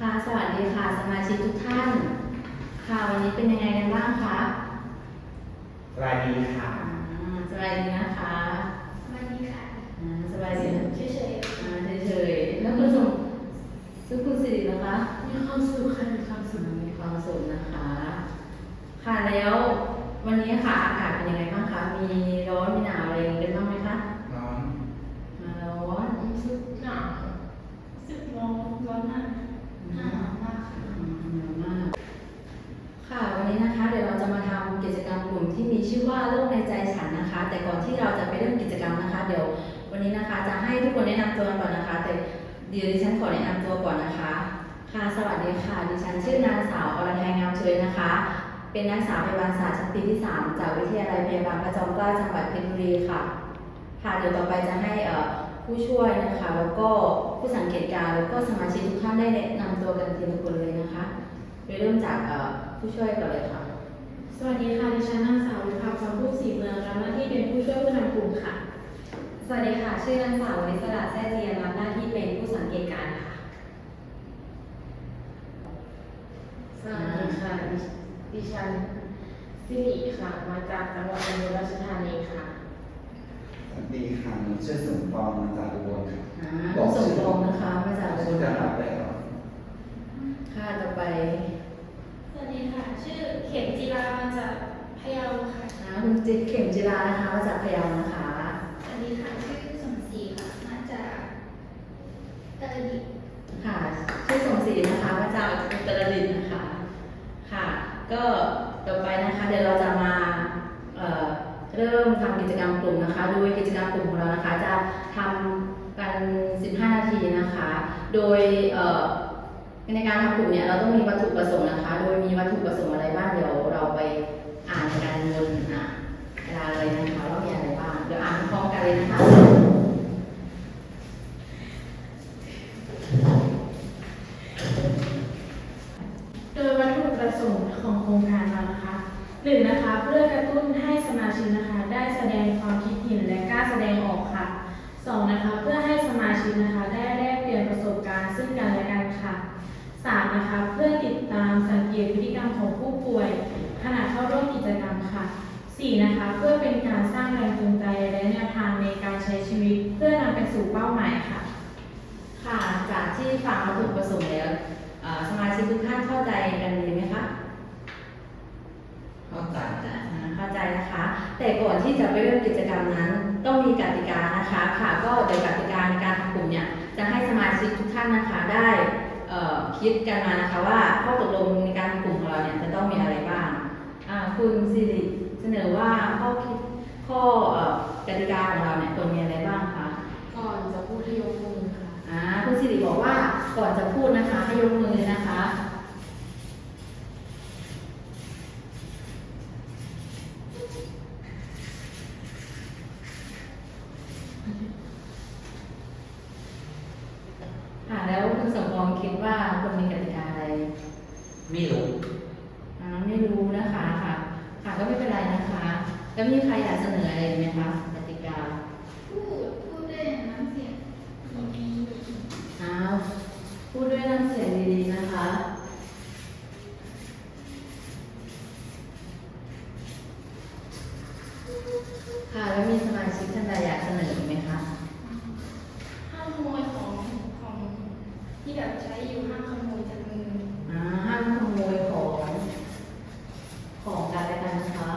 ค่ะ สวัสดีค่ะ สมาชิกทุกท่าน ค่ะวันนี้เป็นยังไงกันบ้างคะสวัสดีค่ะอ่าสบายดีนะคะวันนี้ค่ะอ่าสบายดีนะเฉยอ่าเฉยๆแล้วคุณสมซึ่งคุณสิรินะคะ ๆมีความสุขค่ะมีความสุขมีความสุขนะคะ ค่ะแล้ววันนี้ค่ะอากาศเป็นยังไงบ้าง นแนะนำตัวก่อนนะคะ แต่เดี๋ยวดิฉันขอแนะนำตัวก่อนนะคะ ค่ะ สวัสดีค่ะ ดิฉันชื่อนางสาวอรทัยงามเชยนะคะ เป็นนักศึกษาพยาบาลศาสตร์ชั้นปีที่ 3 จากวิทยาลัยพยาบาลพระจอมเกล้าจังหวัดเพชรบุรีค่ะ ค่ะ เดี๋ยวต่อไปจะให้ผู้ช่วยนะคะ แล้วก็ผู้สังเกตการแล้วก็สมาชิกทุกท่านได้แนะนำตัวกันทีละคนเลยนะคะโดยเริ่มจากผู้ช่วยก่อนเลยค่ะ สวัสดีค่ะ ดิฉันนางสาววิภาพรผู้ศรีเมืองรับหน้าที่เป็นผู้ช่วยผู้นำกลุ่มค่ะ สวัสดีค่ะ ชื่อนางสาววริศราแซ่เจียนรับหน้าที่เป็นผู้สังเกตการณ์ค่ะ สวัสดีค่ะดิดิฉันสิริค่ะ มาจากจังหวัดอุบลราชธานีค่ะ สวัสดีค่ะหนูชื่อสมปองมาจากอุบลค่ะอ่าคุณสมพงษ์นะคะ มาจากอุบชื่อลจะรัค่ะบได้เหรอค่ะ ต่อไปสวัสดีค่ะ ชื่อเข็มจีรามาจากพะเยาค่ะ อ่าคุณจิตเข็มจิรานะคะ มาจากพะเยานะคะ สวัสดีค่ะ ชื่อสมศรีค่ะ มาจากตะลิ ค่ะชื่อสมศรีนะคะมาจากอุตรดิตถ์นะคะ ค่ะ ก็ต่อไปนะคะเดี๋ยวเราจะมาเอ่อเริ่มทำกิจก รรมกลุ่มนะคะ โดยกิจกรรมกลุ่มของเรานะคะ จะทำกัน 15 นาทีนะคะ โดยในการทำกลุ่มเนี่ยเราต้องมีวัตถุประสงค์นะคะ โดยมีวัตถุประสงค์อะไรบ้างเดี๋ยว สามนะคะเพื่อติดตามสังเกตพฤติกรรมของผู้ป่วย ขณะเข้าร่วมกิจกรรมค่ะสี่นะคะเพื่อเป็นการสร้างแรงจูงใจและแนวทางในการใช้ชีวิต เพื่อนำไปสู่เป้าหมายค่ะ ค่ะจากที่ฟังวัตถุประสงค์แล้วสมาชิกทุกท่านเข้าใจกันดีไหมคะเข้าใจเข้าใจนะคะ แต่ก่อนที่จะไปเริ่มกิจกรรมนั้น ต้องมีกติกานะคะ ค่ะก็โดยกติกาในการทำกลุ่มเนี่ยจะให้สมาชิกทุกท่านนะคะได้ คิดกันมานะคะว่าข้อตกลงในการทำกลุ่มของเราเนี่ยจะต้องมีอะไรบ้างอ่าคุณสิริเสนอว่าข้อคิดข้อเอ่อกติกาของเราเนี่ยควรมีอะไรบ้างคะก่อนจะพูดให้ยกมือค่ะอ่าคุณสิริบอกว่าก่อนจะพูดนะคะให้ยกมือนะคะค่ะแล้วคุณสมปองคิด ว่าควรมีกติกาอะไร ไม่รู้ อ่าไม่รู้นะคะค่ะ ค่ะก็ไม่เป็นไรนะคะ แล้วมีใครอยากเสนออะไรไหมคะกติกาพูดพูดได้น้ำเสียงดีอ้าวพูดด้วยน้ำเสียงดีๆนะคะ ค่ะแล้วมีสมาชิกท่านใดอยากเสนออีกไหมคะ ห้ามขโมยของของที่แบบใช้อยู่ห้ามขโมยจากมืออ่าห้ามขโมยของ ของกันและกันนะคะ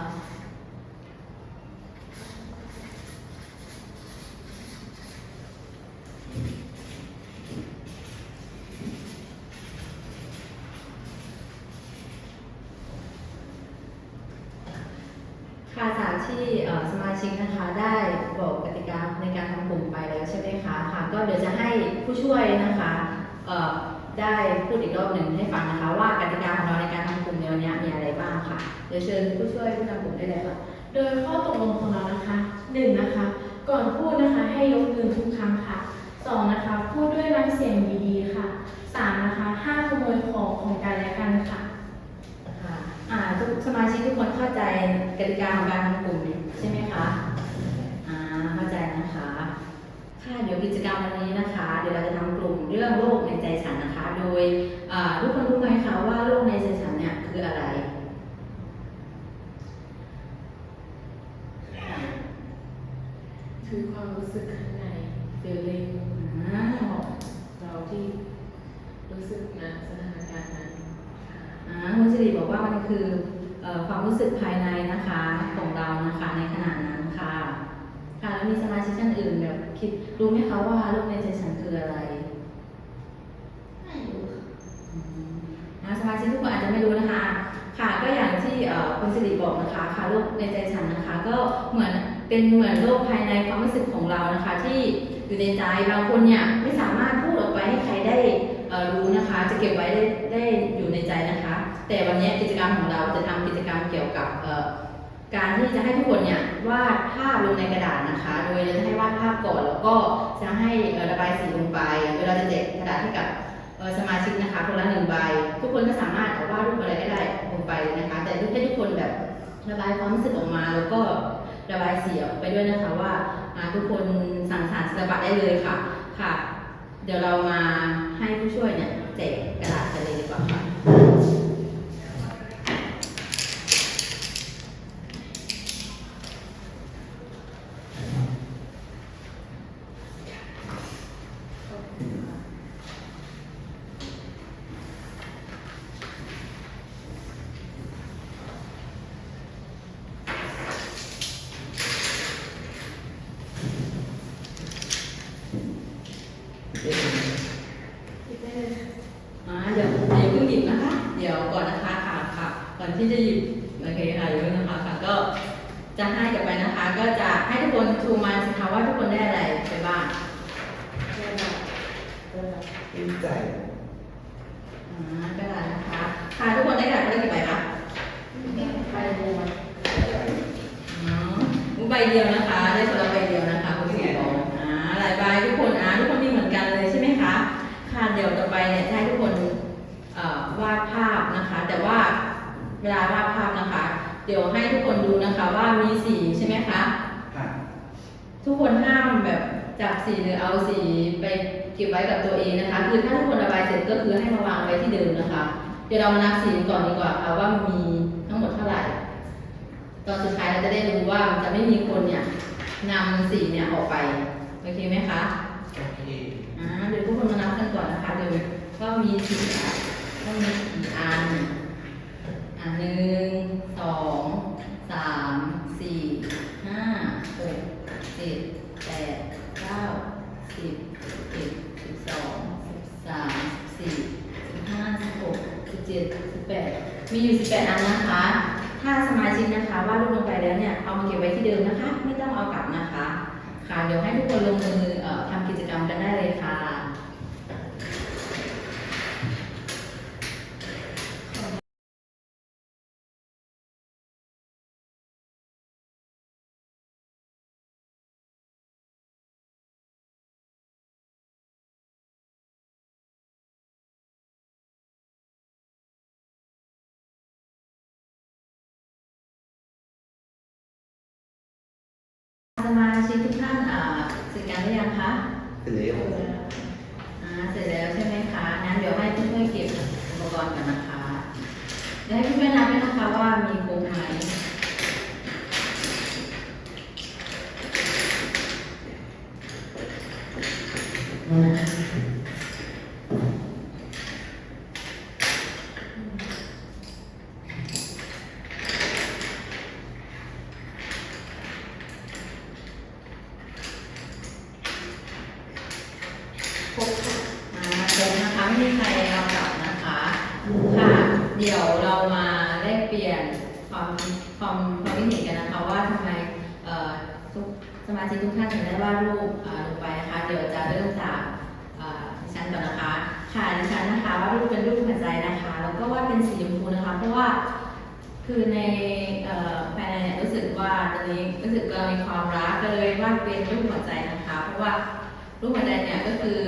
ค่ะจากที่สมาชิกนะคะได้บอกกติกาในการทำกลุ่มไปแล้วใช่ไหมคะค่ะ ก็เดี๋ยวจะให้ผู้ช่วยนะคะ ได้พูดอีกรอบหนึ่งให้ฟังนะคะ ว่ากติกาของเราในการทำกลุ่มในวันนี้มีอะไรบ้างค่ะเดี๋ยวเชิญผู้ช่วยผู้นำกลุ่มได้เลยค่ะโดยข้อตกลงของเรานะคะหนึ่งนะคะ ก่อนพูดนะคะให้ยกมือทุกครั้งค่ะสองนะคะพูดด้วยน้ำเสียงดีๆค่ะสามนะคะห้ามขโมยของของกันและกันค่ะค่ะอ่าทุกสมาชิกทุกคนเข้าใจกติกาของการทำกลุ่มใช่ไหมคะอ่าเข้าใจนะ คะค่ะเดี๋ยวกิจกรรมวันนี้นะคะ เดี๋ยวเราจะทำกลุ่มเรื่องโรคในใจฉันนะคะ โดยอ่าทุกคนรู้ไหมคะว่าโรคในใจฉันเนี่ยคืออะไร คือความรู้สึกข้างใน feeling อ้าวเราที่รู้สึกนะสถานการณ์นั้นค่ะอ่าคุณสิริบอกว่ามันคือเอ่อความรู้สึกภายในนะคะของเรานะคะในขณะนั้นค่ะ ค่ะแล้วมีสมาชิกท่านอื่นแบบคิดรู้ไหมคะว่าโรคในใจฉันคืออะไรไม่รู้ค่ะอืมนะสมาชิกทุกคนอาจจะไม่รู้นะคะ ค่ะก็อย่างที่เอ่อคุณสิริบอกนะคะค่ะโรคในใจฉันนะคะ ก็เหมือนเป็นเหมือนโรคภายในความรู้สึกของเรานะคะ ที่อยู่ในใจบางคนเนี่ยไม่สามารถพูดออกไปให้ใครได้เอ่อรู้นะคะ จะเก็บไว้ได้ได้อยู่ในใจนะคะ แต่วันนี้กิจกรรมของเราจะทำกิจกรรมเกี่ยวกับเอ่อ การที่จะให้ทุกคนเนี่ยวาดภาพลงในกระดาษนะคะ โดยเราจะให้วาดภาพก่อนแล้วก็จะให้ระบายสีลงไปโดยเราจะแจกกระดาษให้กับสมาชิกนะคะคนละหนึ่งใบ ทุกคนก็สามารถเอาวาดรูปอะไรก็ได้ลงไปนะคะ แต่ให้ทุกคนแบบระบายความรู้สึกออกมาแล้วก็ระบายเสียงไปด้วยนะคะว่าอ่าทุกคนสั่งสารศิลปะได้เลยค่ะค่ะ เดี๋ยวเรามาให้ผู้ช่วยเนี่ยแจกกระดาษกันเลยดีกว่าค่ะ อ่าเดี๋ยวเดี๋ยวเพิ่งหยิบนะคะ เดี๋ยวก่อนนะคะค่ะ ค่ะก่อนที่จะหยิบโอเคค่ะเดี๋ยวนะคะค่ะก็จะให้กลับไปนะคะ ก็จะให้ทุกคนชูมาสิคะว่าทุกคนได้อะไรไปบ้างเรื่องแบบเรื่องแบบดีใจอ่ากระดาษนะคะค่ะทุกคนได้กระดาษคนละกี่ใบคะไปเรียนอ๋อใบเดียวนะคะ ได้คนละใบเดียวนะคะคุณผู้ชมอ่าหลายใบทุกคนอ่าทุกคนมีเหมือนกันเลยใช่ไหมคะค่ะเดี๋ยวต่อไปเนี่ยจะให้ทุกคนเอ่อวาดภาพนะคะ แต่ว่า เวลาวาดภาพนะคะ เดี๋ยวให้ทุกคนดูนะคะว่ามีสีใช่ไหมคะ ค่ะทุกคนห้ามแบบจับสีหรือเอาสีไปเก็บไว้กับตัวเองนะคะ คือถ้าทุกคนระบายเสร็จก็คือให้มาวางไว้ที่เดิมนะคะ เดี๋ยวเรามานับสีก่อนดีกว่าค่ะว่ามีทั้งหมดเท่าไหร่ ตอนสุดท้ายเราจะได้รู้ว่าจะไม่มีคนเนี่ยนำสีเนี่ยออกไป โอเคไหมคะ โอเคอ่าเดี๋ยวทุกคนมานับกันก่อนนะคะเดี๋ยวว่ามีสีว่ามีกี่อัน อ่าหนึ่งสองสามสี่ห้าหกเจ็ดแปดเก้าสิบสิบเอ็ดสิบสองสิบสามสิบสี่สิบห้าสิบหกสิบเจ็ดสิบแปดมีอยู่สิบแปดอันนะคะ ถ้าสมาชิกนะคะวาดรูปลงไปแล้วเนี่ยเอามาเก็บไว้ที่เดิมนะคะ ไม่ต้องเอากลับนะคะ ค่ะเดี๋ยวให้ทุกคนลงมือเอ่อทำกิจกรรมกันได้เลยค่ะ สมาชิกทุกท่านอ่าเสร็จกันหรือยังคะเป็นเร็วอ่าเสร็จแล้วใช่ไหมคะงั้นเดี๋ยวให้เพื่อนๆเก็บอุปกรณ์กันนะคะเดี๋ยวให้เพื่อนๆนับด้วยนะคะว่ามีครบไหมครบค่ะอ่าครบนะคะไม่มีใครเอากลับนะคะ ค่ะ เดี๋ยวเรามาแลกเปลี่ยนความความความคิดเห็นกันนะคะว่าทำไมเอ่อทุกส มาชิกทุกท่านถึงได้วาดรูปลงไปนะคะ เดี๋ยวจะเริ่มจากดิฉันก่อนนะคะ ค่ะดิฉันนะคะวาดรูปเป็นรูปหัวใจนะคะ แล้วก็วาดเป็นสีชมพูนะคะ เพราะว่าคือในเอ่อภายในเนี่ยรู้สึกว่าตอนนี้รู้สึกว่ามีความรักก็เลยวาดเป็นรูปหัวใจนะคะ เพราะว่ารูปหัวใจเนี่ยก็คือ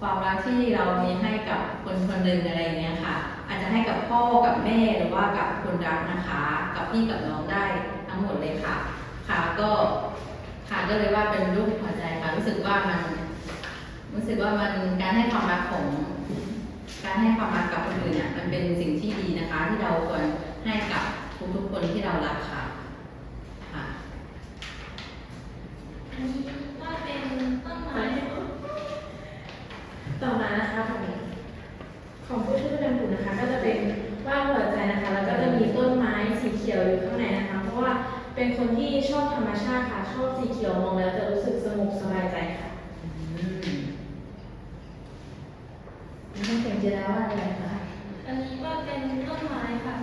ความรักที่เรามีให้กับคนคนหนึ่งอะไรอย่างเงี้ยค่ะ อาจจะให้กับพ่อกับแม่หรือว่ากับคนรักนะคะ กับพี่กับน้องได้ทั้งหมดเลยค่ะ ค่ะก็ ค่ะก็เลยว่าเป็นรูปหัวใจค่ะรู้สึกว่ามัน รู้สึกว่ามันการให้ความรักของการให้ความรักกับคนอื่นเนี่ยมันเป็นสิ่งที่ดีนะคะ ที่เราควรให้กับทุกๆคนที่เรารักค่ะค่ะอันนี้ว่าเป็นต้นไม้ต่อมานะคะของของผู้ช่วยดำบุนะคะ ก็จะเป็นวาหัวใจนะคะ แล้วก็จะมีต้นไม้สีเขียวอยู่ข้างในนะคะ เพราะว่า เป็นคนที่ชอบธรรมชาติค่ะ ชอบสีเขียวมองแล้วจะรู้สึกสงบสบายใจค่ะอืมแล้วต้องเก่งจีราว่าอะไรคะ อันนี้ว่าเป็นต้นไม้ค่ะ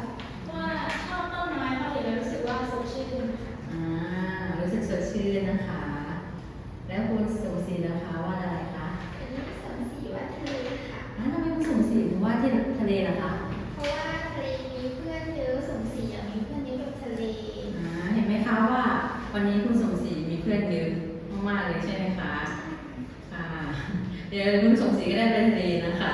เพราะว่าชอบต้นไม้เพราะเห็นแล้วรู้สึกว่าสดชื่นค่ะอ่า รู้สึกสดชื่นนะคะ แล้วคุณสมศรีนะคะว่าอะไรคะอันนี้สมศรีวัดทะเลค่ะอ่าทำไมคุณสมศรีถึงว่าที่ทะเลล่ะคะ ดี๋ยวคุณสมศรีก็ได้ไปทะเลนะคะ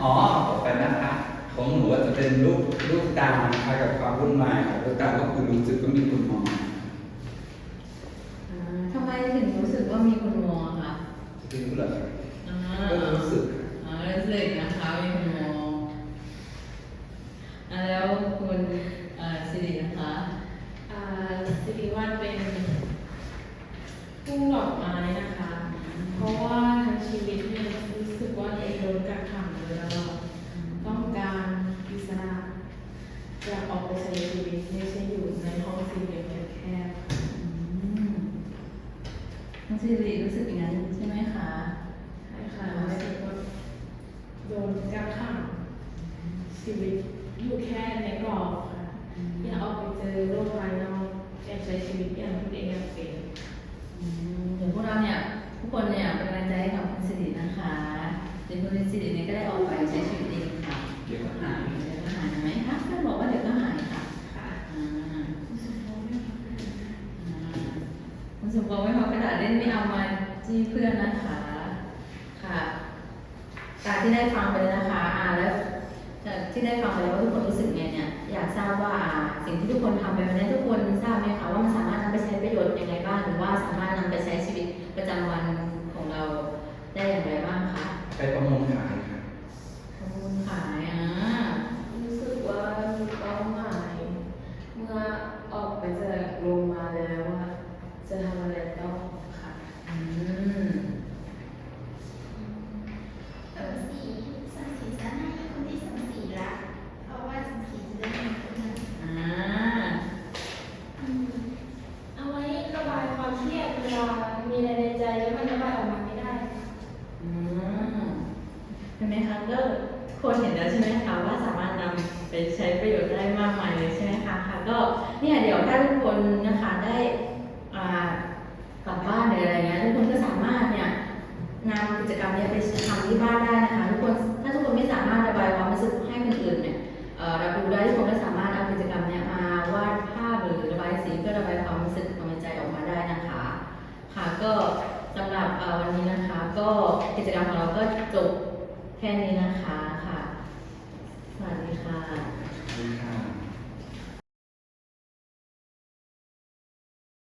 อ๋อต่อไปนะคะของหนูอาจจะเป็นรูปรูปตานะคะกับความวุ่นวายของรูปตาก็คือรู้สึกก็มีคนมองอ่าทำไมถึงรู้สึกว่ามีคนมองอะคะจะเป็นผู้หลักอ่าก็รู้สึกอ่ารู้สึกนะคะมีคนมองอ่าแล้วคุณเอ่อสิรินะคะอ่าสิริวัฒน์เป็นทุ่งดอกไม้นะคะ กักขังโดยตลอดต้องการอิสระอยากออกไปใช้ชีวิตไม่ใช่อยู่ในห้องสี่เหลี่ยมแคบอืมน้องสิริรู้สึกอย่างนั้นใช่ไหมคะๆใช่ค่ะรู้สึกว่าโดนกักขังชีวิตอยู่แค่ในกรอบค่ะอยากออกไปเจอโลกภายนอกอยากใช้ชีวิตอย่างที่ตัวเองอยากเป็น เดี๋ยวคุณสิริเนี่ยก็ได้ออกไปใช้ชีวิตเองค่ะหายเดี๋ยวก็หายไหมคะเพื่อนบอกว่าเดี๋ยวก็หายค่ะค่ะอ่าอ่าคุณสมบัติไม่พอกระดาษเล่นไม่เอามาจี้เพื่อนนะคะ ค่ะจากที่ได้ฟังไปแล้วนะคะอ่าแล้วจากที่ได้ฟังไปแล้วว่าทุกคนรู้สึกไงเนี่ยอยากทราบว่าสิ่งที่ทุกคนทำไปวันนี้ทุกคนทราบไหมคะว่ามันสามารถนำไปใช้ประโยชน์ยังไงบ้างหรือว่าสามารถนำไปใช้ชีวิตประจำวันของเราได้อย่างไรบ้างคะ ไปประมูลขายค่ะ ขอบคุณขายอ่า รู้สึกว่ามีเป้าหมาย เมื่อออกไปจากโรงมาแล้วว่าจะทำอะไรต่อค่ะ อืม สมศรีสมศรีจะให้คนที่สมศรีรัก เพราะว่าสมศรีจะได้มีเพื่อน อ่า อืมเอาไว้ระบายความเครียดเวลามีอะไรในใจแล้วมันระบายออกมาไม่ได้ อืมเห็นไหมคะก็คนเห็นแล้วใช่ไหมคะว่าสามารถนำไปใช้ประโยชน์ได้มากมายเลยใช่ไหมคะค่ะก็เนี่ยเดี๋ยวถ้าทุกคนนะคะได้อ่ากลับบ้านหรืออะไรเงี้ยทุกคนก็สามารถเนี่ย นำกิจกรรมเนี้ยไปทำที่บ้านได้นะคะทุกคนถ้าทุกคนไม่สามารถระบายความรู้สึกให้คนอื่นเนี่ยเอ่อรับรู้ได้ทุกคนก็สามารถเอากิจกรรมเนี้ยมาวาดภาพหรือระบายสีเพื่อระบายความรู้สึกความในใจออกมาได้นะคะ ค่ะก็สำหรับวันนี้นะคะ ก็กิจกรรมของเราก็จบแค่นี้นะคะค่ะสวัสดีค่ะขอบคุณค่ะ